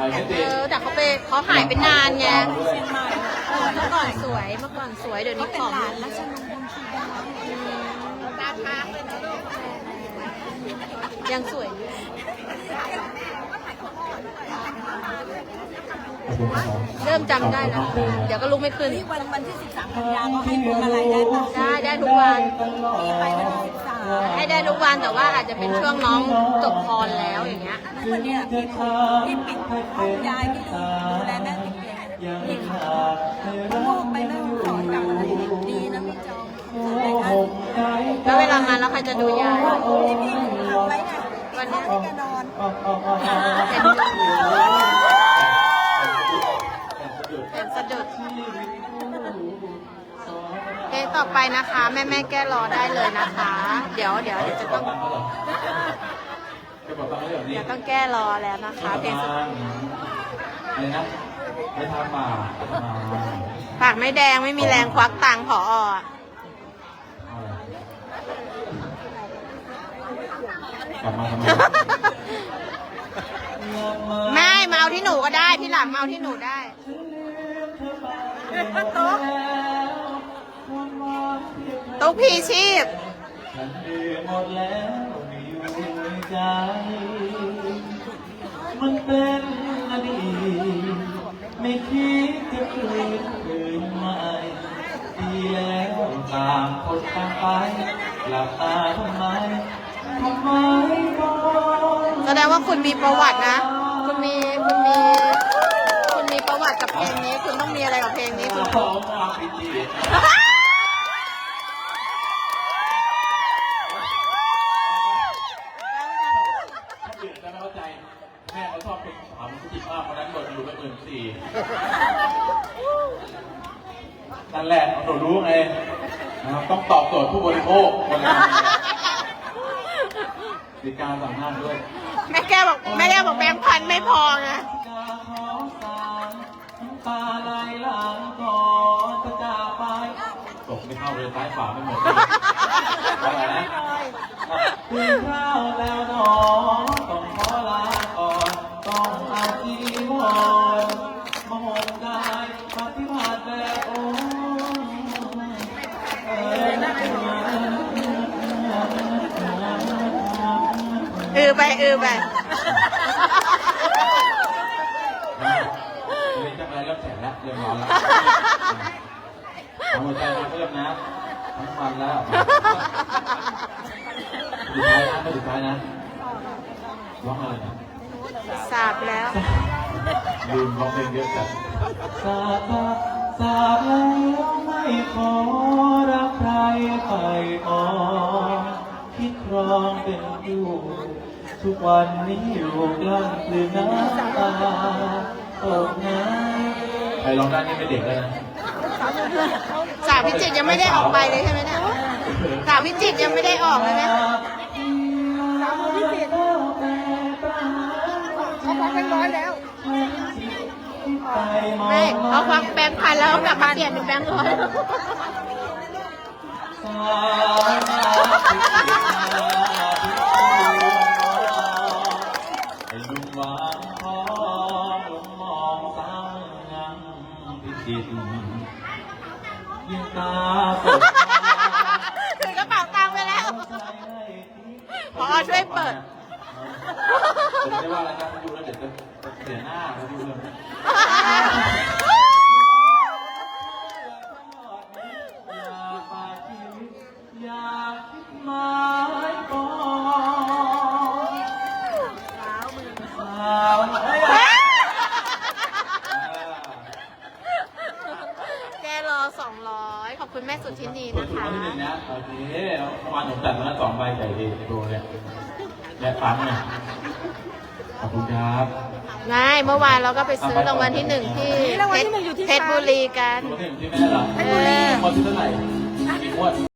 ถ่ายไม่ติเอดอแต่เขาไปเขาหายไปนานไงด้วยเออเมื่อก่อนสวยเมื่อก่อนสวยเดี๋ยวนี้ผอมลงรัชนงคงชีดายังสวยอยู่ ขอบคุณครับ เริ่มจำได้แล้วเดี๋ยวก็ลุกไม่ขึ้นนี่วันวันที่ 13กันยาก็ให้พวงมาลัยได้ป่ะได้ได้ทุกวันนี่ไปวันที่13ให้ได้ทุกวันแต่ว่าอาจจะเป็นช่วงน้องจบพรแล้วอย่างเงี้ยนั่นวันเนี้ยพี่พี่ปิดห้องยายที่ดูดูแลแม่ติดเตียงเนี่ยพี่เขาลูกไปแม่ขอจับอะไรดีนะพี่จองแต่งงานแล้วเวลามาแล้วใครจะดูยายที่พี่ทำไว้เนี่ยวันห้เนี้อยงให้แกนอน เห็นเห็นสะดุดเพลง ต่อไปนะคะ แม่แม่ๆแก้รอได้เลยนะคะ เดี๋ยวเดี๋ยวเดี๋ยวจะต้องจะบอกตังค์ไว้แบบนี้เดี๋ยวต้องแก้รอแล้วนะคะเพลงสุดอะไรนะไม่ทำมาทำมาปากไม่แดงไม่มีแรงควักตังค์ผออะกลับมาทำไมไม่มาเอาที่หนูก็ได้ที่หลังมาเอาที่หนูได้ตุ๊ กพีชีพฉันลืมหมดแล้วไม่อยู่ในใจ มันเป็นอดีตไม่คิดจะคืนคืนใหม่ดีแล้วต่างคนต่างไปหลับตาทำไมทำไมมองแสดงว่าคุณมีประวัตินะ คุณมีคุณมี คุณมีประวัติกับเพลงนี้ คุณต้องมีอะไรกับเพลงนี้คุณเขามาปิดจีถ้ ผู้จิตมากวันนั้นโดนอยู่ไปหมื่นสี่นั่นแหละหนูรู้ไงนะครับต้องตอบโจทย์ผู้บริโภควันนั้นมีการสั่งห้ามด้วยแม่แก้วบอกแม่แก้วบอกแบงค์พันไม่พอไงตาไหลหลังก่อนจะจากไปตกไม่เข้าเลยซ้ายขวาไม่หมดอะไรนะกินข้าวแล้วนอน เออไปเออไปเรียนจากอะไรเริ่มแข็งแล้วเริ่มร้อนแล้วเอาหัวใจมาเพิ่มนะทั้งวันแล้วสุดท้ายนะไม่สุดท้ายนะร้องอะไรนะสาบแล้วลืมร้องเพลงเยอะจัดสาบาสาบแล้วไม่ขอรักใครไปมอง คิดครองเป็นอยู่ทุกวันนี้อยู่กลั้นกลืนน้ำตาตกน้ำใครร้องได้นี่เป็นเด็กแล้วนะสาวพิจิตรยังไม่ได้ออกไปเลยใช่ไหมเนี่ยสาวพิจิตรยังไม่ได้ออกเลยนะเขาพักเป็นร้อยแล้วไม่เอาควักแบงค์พันแล้วเอากลับมาเปลี่ยนเป็นแบงค์ร้อย จิตยิ่งตาสดถือกระเป๋าตังค์ไปแล้ว พอช่วยเปิด ผมไม่ได้ว่าอะไรครับดูแล้วเดี๋ยวจะเสียหน้าดูเลย 200 ขอบคุณแม่สุทินีนะคะ นิดนึงนะโอเคเมื่อวานผมตัดมาแล้วสองใบใหญ่ดีใตเนี่ยและปั๊มเนี่ยขอบคุณครับง่ายเมื่อวานเราก็ไปซื้อรางวัลที่หนึ่งที่นี่รเพชรบุรีกันเพชรบุรีหรีเท่าไหร่กี่